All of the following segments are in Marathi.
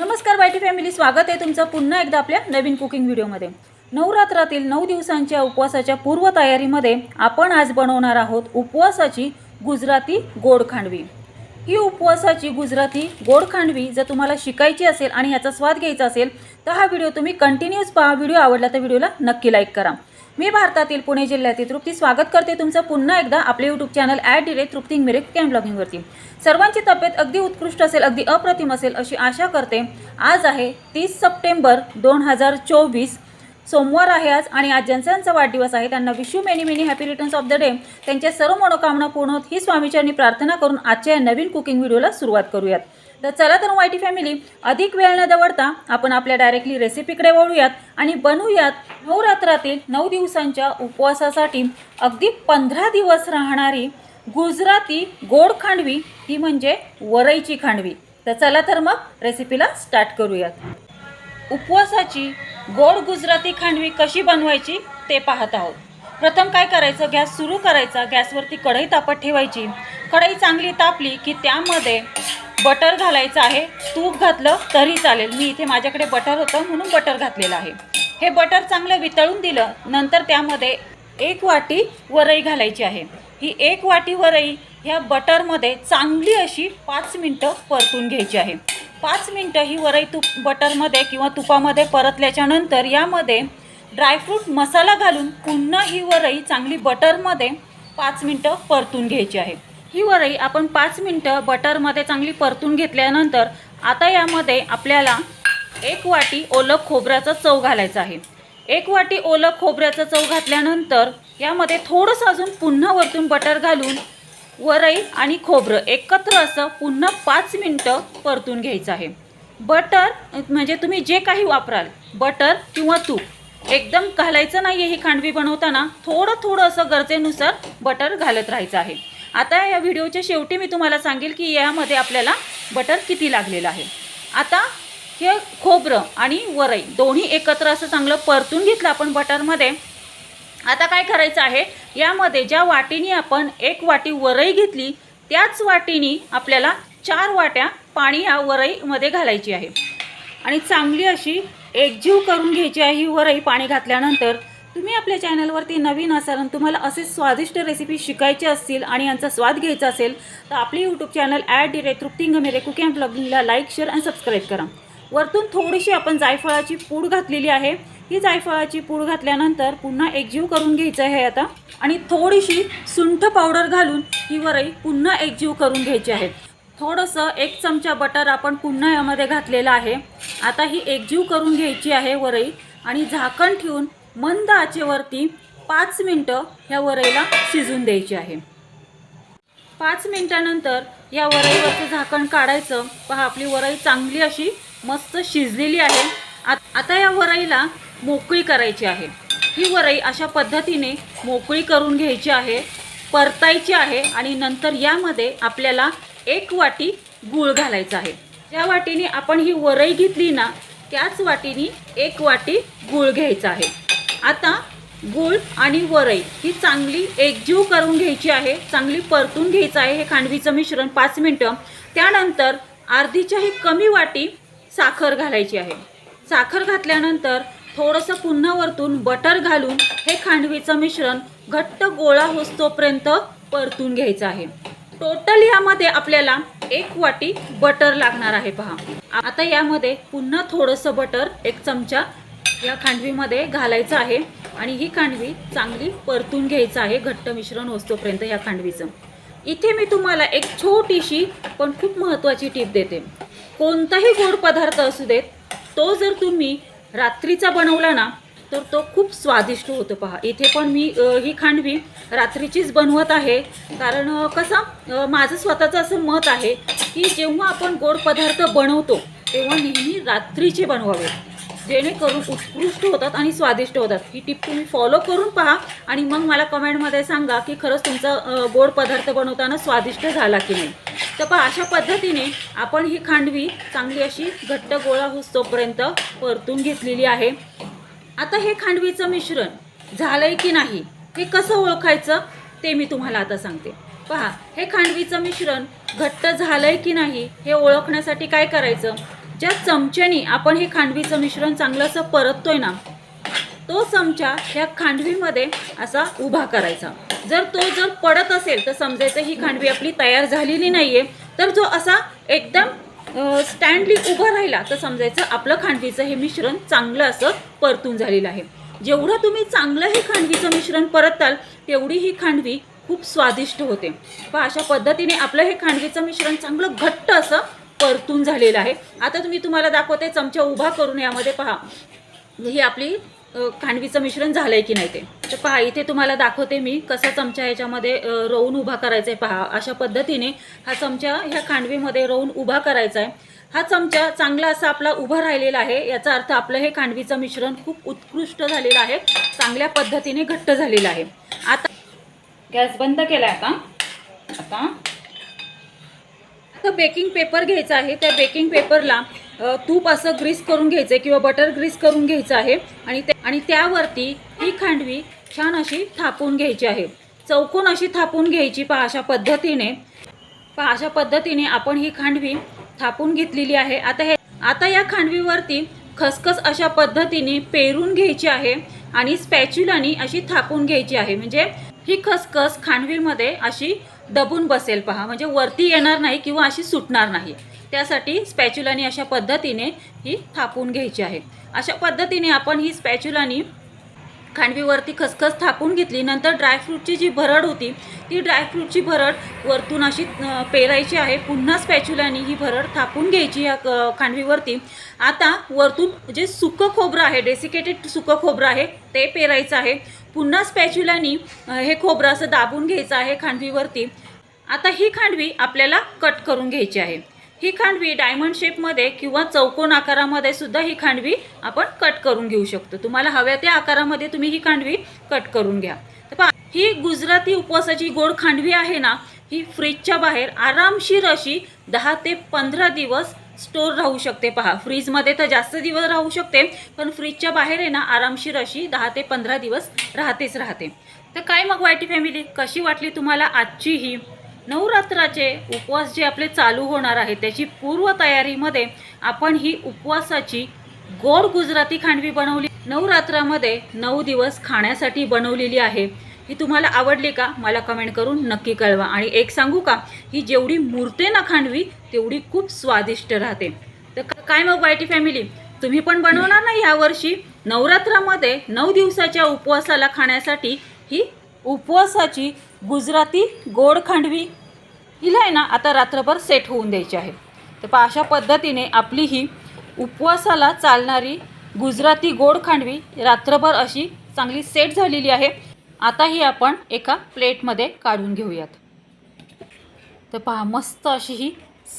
नमस्कार बायटी फॅमिली. स्वागत आहे तुमचं पुन्हा एकदा आपल्या नवीन कुकिंग व्हिडिओमध्ये. नवरात्रातील नऊ दिवसांच्या उपवासाच्या पूर्वतयारीमध्ये आपण आज बनवणार आहोत उपवासाची गुजराती गोड खांडवी. ही उपवासाची गुजराती गोड खांडवी जर तुम्हाला शिकायची असेल आणि याचा स्वाद घ्यायचा असेल तर हा व्हिडिओ तुम्ही कंटिन्यूस पहा. व्हिडिओ आवडला तर व्हिडिओला नक्की लाईक करा. मी भारतातील पुणे जिल्ह्यातील तृप्ती स्वागत करते. तुमचं पुन्हा एकदा आपले यूट्यूब चॅनल ॲड डिरेक्ट तृप्ती मिरेक कॅम ब्लॉगिंगवरती सर्वांची तब्येत अगदी उत्कृष्ट असेल अगदी अप्रतिम असेल अशी आशा करते. आज आहे तीस सप्टेंबर दोन हजार चोवीस. सोमवार आहे आज आणि आज ज्यांचा वाढदिवस आहे. त्यांना wish you many many happy returns of the day त्यांच्या सर्व मनोकामना पूर्ण होत. ही स्वामीचरणी प्रार्थना करून आजच्या या नवीन कुकिंग व्हिडिओला सुरुवात करूयात. तर चला तर वाईटी फॅमिली अधिक वेळ न दवडता आपण आपल्या डायरेक्टली रेसिपीकडे वळूयात आणि बनवूयात नवरात्रातील नऊ दिवसांच्या उपवासासाठी अगदी पंधरा दिवस राहणारी गुजराती गोड खांडवी ही म्हणजे वरईची खांडवी. तर चला तर मग रेसिपीला स्टार्ट करूयात. उपवासाची गोड गुजराती खांडवी कशी बनवायची ते पाहत आहोत. प्रथम काय करायचं? गॅस सुरू करायचा. गॅसवरती कढई तापत ठेवायची. कढई चांगली तापली की त्यामध्ये बटर घालायचं आहे. तूप घातलं तरी चालेल. मी इथे माझ्याकडे बटर होतं म्हणून बटर घातलेलं आहे. हे बटर चांगलं वितळून दिलं नंतर त्यामध्ये एक वाटी वरई घालायची आहे. ही एक वाटी वरई ह्या बटरमध्ये चांगली अशी पाच मिनटं परतून घ्यायची आहे. पाच मिनटं ही वरई तूप बटरमध्ये किंवा तुपामध्ये परतल्याच्या नंतर यामध्ये ड्रायफ्रूट मसाला घालून पुन्हा ही वरई चांगली बटरमध्ये पाच मिनटं परतून घ्यायची आहे. ही वरई आपण पाच मिनटं बटरमध्ये चांगली परतून घेतल्यानंतर आता यामध्ये आपल्याला एक वाटी ओलं खोबऱ्याचा चव घालायचा आहे. एक वाटी ओलं खोबऱ्याचं चव घातल्यानंतर यामध्ये थोडंसं अजून पुन्हा वरतून बटर घालून वरई आणि खोबरं एकत्र असं पुन्हा पाच मिनटं परतून घ्यायचं आहे. बटर म्हणजे तुम्ही जे काही वापराल बटर किंवा तूप एकदम घालायचं नाही आहे ही खांडवी बनवताना थोडं थोडं असं गरजेनुसार बटर घालत राहायचं आहे. आता या व्हिडिओच्या शेवटी मी तुम्हाला सांगेल की यामध्ये आपल्याला बटर किती लागलेलं आहे. आता हे खोबरं आणि वरई दोन्ही एकत्र असं चांगलं परतून घेतलं आपण बटरमध्ये. आता काय करायचं आहे यामध्ये ज्या वाटीनी आपण एक वाटी वरई घेतली त्याच वाटीनी आपल्याला चार वाट्या पाणी या वरईमध्ये घालायची आहे. आणि चांगली अशी एकजीव करून घ्यायची आहे ही वरई पाणी घातल्यानंतर. तुम्ही आपल्या चॅनलवरती नवीन असाल आणि तुम्हाला असे स्वादिष्ट रेसिपी शिकायचे असतील आणि यांचा स्वाद घ्यायचा असेल तर आपले यूट्यूब चॅनल ॲड डिरे तृप्तिंग मेरे कुकिंग ब्लॉगिंगला लाईक शेअर आणि सबस्क्राईब करा. वरतून थोडीशी आपण जायफळाची पूड घातलेली आहे. ही जायफळाची पूड घातल्यानंतर पुन्हा एकजीव करून घ्यायचं आहे आता. आणि थोडीशी सुंठ पावडर घालून ही वरई पुन्हा एकजीव करून घ्यायची आहे. थोडंसं एक चमचा बटर आपण पुन्हा यामध्ये घातलेलं आहे. आता ही एकजीव करून घ्यायची आहे वरई. आणि झाकण ठेवून मंद आचेवरती पाच मिनटं ह्या वरईला शिजून द्यायची आहे. पाच मिनटानंतर या वरईवरचं झाकण काढायचं. पहा आपली वरई चांगली अशी मस्त शिजलेली आहे. आता या वरईला मोकळी करायची आहे. ही वरई अशा पद्धतीने मोकळी करून घ्यायची आहे परतायची आहे आणि नंतर यामध्ये आपल्याला एक वाटी गूळ घालायचा आहे. ज्या वाटीने आपण ही वरई घेतली ना त्याच वाटीने एक वाटी गूळ घ्यायचा आहे. आता गूळ आणि वरई ही चांगली एकजीव करून घ्यायची आहे चांगली परतून घ्यायचं आहे हे खांडवीचं मिश्रण पाच मिनटं. त्यानंतर अर्धीच्याही कमी वाटी साखर घालायची आहे. साखर घातल्यानंतर थोडंसं पुन्हा वरतून बटर घालून हे खांडवीचं मिश्रण घट्ट गोळा होतोपर्यंत परतून घ्यायचं आहे. टोटल यामध्ये आपल्याला एक वाटी बटर लागणार आहे पहा. आता यामध्ये पुन्हा थोडंसं बटर एक चमचा या खांडवीमध्ये घालायचं आहे आणि ही खांडवी चांगली परतून घ्यायचं आहे घट्ट मिश्रण होतोपर्यंत या खांडवीचं. इथे मी तुम्हाला एक छोटीशी पण खूप महत्त्वाची टीप देते. कोणताही गोड पदार्थ असू देत तो जर तुम्ही रात्रीचा बनवला ना तर तो खूप स्वादिष्ट होतो पहा. इथे पण मी ही खांडवी रात्रीचीच बनवत आहे. कारण कसं माझं स्वतःचं असं मत आहे की जेव्हा आपण गोड पदार्थ बनवतो तेव्हा नेहमी रात्रीचे बनवावे. जेणेकरून उत्कृष्ट होतात आणि स्वादिष्ट होतात. ही टिप तुम्ही फॉलो करून पहा आणि मग मला कमेंटमध्ये सांगा की खरंच तुमचा गोड पदार्थ बनवताना स्वादिष्ट झाला की नाही. तर पहा अशा पद्धतीने आपण ही खांडवी चांगली अशी घट्ट गोळा होतोपर्यंत परतून घेतलेली आहे. आता हे खांडवीचं मिश्रण झालंय की नाही हे कसं ओळखायचं ते मी तुम्हाला आता सांगते. पहा हे खांडवीचं मिश्रण घट्ट झालंय की नाही हे ओळखण्यासाठी काय करायचं? ज्या चमच्यानी आपण हे खांडवीचं मिश्रण चांगलं असं परततोय ना तो चमचा ह्या खांडवीमध्ये असा उभा करायचा. जर तो जर पडत असेल तर समजायचं ही खांडवी आपली तयार झालेली नाही आहे तर जो असा एकदम स्टँडली उभा राहिला तर समजायचं आपलं खांडवीचं हे मिश्रण चांगलं असं परतून झालेलं आहे. जेवढं तुम्ही चांगलं हे खांडवीचं मिश्रण परताल तेवढी ही खांडवी खूप स्वादिष्ट होते. पहा अशा पद्धतीने आपलं हे खांडवीचं मिश्रण चांगलं घट्ट असं परतून झालेलं आहे. आता तुम्ही तुम्हाला दाखवते चमचा उभा करून यामध्ये पहा. ही आपली खांडवीचं मिश्रण झालं आहे की नाही ते. तर पहा इथे तुम्हाला दाखवते मी कसा चमचा ह्याच्यामध्ये रोवून उभा करायचा आहे पहा अशा पद्धतीने हा चमचा ह्या खांडवीमध्ये रोवून उभा करायचा आहे हा चमचा चांगला असा आपला उभा राहिलेला आहे. याचा अर्थ आपलं हे खांडवीचं मिश्रण खूप उत्कृष्ट झालेलं आहे. चांगल्या पद्धतीने घट्ट झालेलं आहे. आता गॅस बंद केला आहे आता आता तर बेकिंग पेपर घ्यायचा आहे. त्या बेकिंग पेपरला तूप असं ग्रीस करून घ्यायचं आहे किंवा बटर ग्रीस करून घ्यायचं आहे आणि ते आणि त्यावरती ही खांडवी छान अशी थापून घ्यायची आहे. चौकोन अशी थापून घ्यायची पहा अशा पद्धतीने. पहा अशा पद्धतीने आपण ही खांडवी थापून घेतलेली आहे. आता हे आता या खांडवीवरती खसखस अशा पद्धतीने पेरून घ्यायची आहे आणि स्पॅच्युलानी अशी थापून घ्यायची आहे. म्हणजे ही खसखस खांडवीमध्ये अशी दबून बसेल पहा. म्हणजे वरती येणार नाही किंवा अशी सुटणार नाही. त्यासाठी स्पॅच्युलानी अशा पद्धतीने ही थापून घ्यायची आहे. अशा पद्धतीने आपण ही स्पॅच्युलानी खांडवीवरती खसखस थापून घेतली. नंतर ड्रायफ्रूटची जी भरड होती ती ड्रायफ्रूटची भरड वरतून अशी पेरायची आहे. पुन्हा स्पॅच्युलानी ही भरड थापून घ्यायची या क- खांडवीवरती. आता वरतून जे सुकं खोबरं आहे डेसिकेटेड सुकं खोबरं आहे ते पेरायचं आहे. पुन्हा स्पॅच्युलानी हे खोबरं असं दाबून घ्यायचं आहे खांडवीवरती. आता ही खांडवी आपल्याला कट करून घ्यायची आहे. ही खांडवी डायमंड शेपमध्ये किंवा चौकोन आकारामध्ये सुद्धा ही खांडवी आपण कट करून घेऊ शकतो. तुम्हाला हव्या त्या आकारामध्ये तुम्ही ही खांडवी कट करून घ्या. तर पहा ही गुजराती उपवासाची गोड खांडवी आहे ना ही फ्रीजच्या बाहेर आरामशीर अशी दहा ते पंधरा दिवस स्टोर राहू शकते. पहा फ्रीजमध्ये तर जास्त दिवस राहू शकते पण फ्रीजच्या बाहेर आहे ना आरामशीर अशी दहा ते पंधरा दिवस राहतेच राहते. तर काय मग वायटी फॅमिली कशी वाटली तुम्हाला आजची ही? नवरात्राचे उपवास जे आपले चालू होणार आहे त्याची पूर्वतयारीमध्ये आपण ही उपवासाची गोड गुजराती खांडवी बनवली. नवरात्रामध्ये नऊ दिवस खाण्यासाठी बनवलेली आहे. ही तुम्हाला आवडली का? मला कमेंट करून नक्की कळवा. आणि एक सांगू का? ही जेवढी मुरते ना खांडवी तेवढी खूप स्वादिष्ट राहते. तर काय मग वायटी फॅमिली तुम्ही पण बनवणार ना यावर्षी नवरात्रामध्ये नऊ दिवसाच्या उपवासाला खाण्यासाठी ही उपवासाची गुजराती गोड खांडवी. हिला आहे ना आता रात्रभर सेट होऊन द्यायची आहे. तर पहा अशा पद्धतीने आपली ही उपवासाला चालणारी गुजराती गोड खांडवी रात्रभर अशी चांगली सेट झालेली आहे. आता ही आपण एका प्लेटमध्ये काढून घेऊयात. तर पहा मस्त अशी ही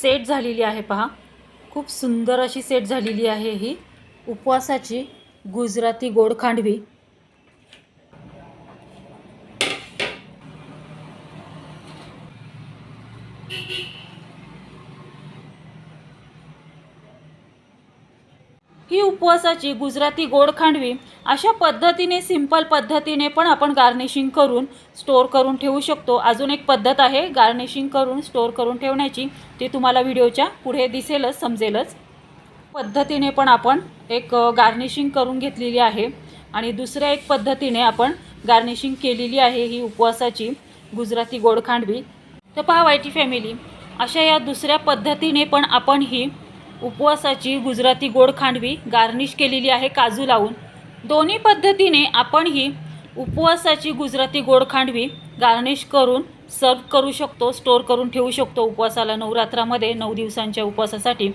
सेट झालेली आहे पहा. खूप सुंदर अशी सेट झालेली आहे ही उपवासाची गुजराती गोड खांडवी. ही उपवासाची गुजराती गोड खांडवी अशा पद्धतीने सिंपल पद्धतीने पण आपण गार्निशिंग करून स्टोर करून ठेवू शकतो. अजून एक पद्धत आहे गार्निशिंग करून स्टोर करून ठेवण्याची. ती तुम्हाला व्हिडिओच्या पुढे दिसेलच समजेलच. पद्धतीने पण आपण एक गार्निशिंग करून घेतलेली आहे. आणि दुसऱ्या एक पद्धतीने आपण गार्निशिंग केलेली आहे ही उपवासाची गुजराती गोड खांडवी. तर पहा वायटी फॅमिली अशा या दुसऱ्या पद्धतीने पण आपण ही उपवासाची गुजराती गोड खांडवी गार्निश केलेली आहे काजू लावून. दोन्ही पद्धतीने आपण ही उपवासाची गुजराती गोड खांडवी गार्निश करून सर्व करू शकतो स्टोर करून ठेवू शकतो उपवासाला नवरात्रामध्ये नऊ दिवसांच्या उपवासासाठी.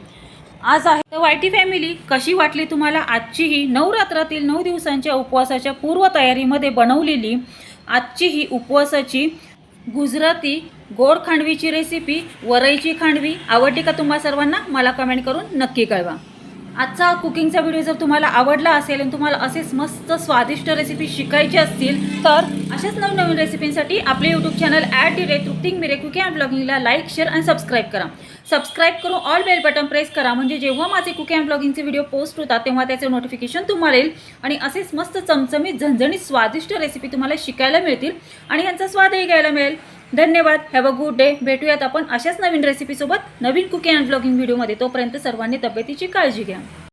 आज आहे. तर वायटी फॅमिली कशी वाटली तुम्हाला आजची ही नवरात्रातील नऊ दिवसांच्या उपवासाच्या पूर्वतयारीमध्ये बनवलेली आजची ही उपवासाची गुजराती गोड खांडवीची रेसिपी वरईची खांडवी आवडली का तुम्हा सर्वांना? मला कमेंट करून नक्की कळवा. आजचा कुकिंगचा व्हिडिओ जर तुम्हाला आवडला असेल आणि तुम्हाला असेच मस्त स्वादिष्ट रेसिपी शिकायची असतील तर अशाच नवनवीन रेसिपींसाठी आपले यूट्यूब चॅनल ॲट डी रेट रुक्टिंग मिरे कुकिंग अँड ब्लॉगिंगला लाईक शेअर आणि सबस्क्राईब करा. सबस्क्राईब करून ऑल बेल बटन प्रेस करा. म्हणजे जेव्हा माझे कुकिंग अँड ब्लॉगिंगचे व्हिडिओ पोस्ट होतात तेव्हा त्याचे नोटिफिकेशन तुम्हाला येईल. आणि असेच मस्त चमचमीत झणझणीत स्वादिष्ट रेसिपी तुम्हाला शिकायला मिळतील. आणि यांचा स्वादही घ्यायला मिळेल. धन्यवाद. हॅव अ गुड डे भेटूयात आपण अशाच नवीन रेसिपीसोबत नवीन कुकिंग अँड ब्लॉगिंग व्हिडिओमध्ये तोपर्यंत सर्वांनी तब्येतीची काळजी घ्या.